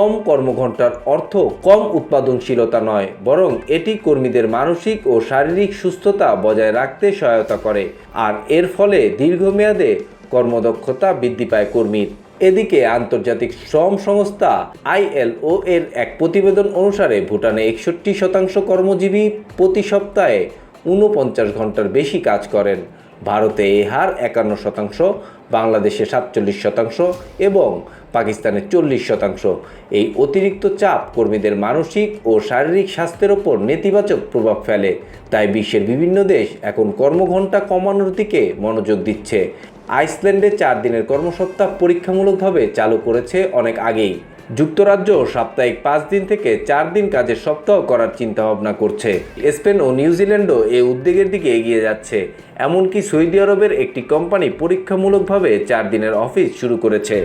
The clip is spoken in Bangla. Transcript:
কম কর্মঘণ্টার অর্থ কম উৎপাদনশীলতা নয়, বরং এটি কর্মীদের মানসিক ও শারীরিক সুস্থতা বজায় রাখতে সহায়তা করে। আর এর ফলে দীর্ঘমেয়াদে কর্মদক্ষতা বৃদ্ধি পায় কর্মীর। এদিকে আন্তর্জাতিক শ্রম সংস্থা আইএলও এর এক প্রতিবেদন অনুসারে ভুটানে একষট্টি শতাংশ কর্মজীবী প্রতি সপ্তাহে ঊনপঞ্চাশ ঘণ্টার বেশি কাজ করেন। ভারতে এই হার একান্ন শতাংশ, বাংলাদেশে সাতচল্লিশ শতাংশ এবং পাকিস্তানে চল্লিশ শতাংশ। এই অতিরিক্ত চাপ কর্মীদের মানসিক ও শারীরিক স্বাস্থ্যের ওপর নেতিবাচক প্রভাব ফেলে। তাই বিশ্বের বিভিন্ন দেশ এখন কর্মঘণ্টা কমানোর দিকে মনোযোগ দিচ্ছে। আইসল্যান্ডে চার দিনের কর্মসপ্তাহ পরীক্ষামূলকভাবে চালু করেছে অনেক আগেই। যুক্তরাজ্য সাপ্তাহিক পাঁচ দিন থেকে চার দিন কাজের সপ্তাহ করার চিন্তাভাবনা করছে। স্পেন ও নিউজিল্যান্ডও এ উদ্যোগের দিকে এগিয়ে যাচ্ছে। এমনকি সৌদি আরবের একটি কোম্পানি পরীক্ষামূলকভাবে চার দিনের অফিস শুরু করেছে।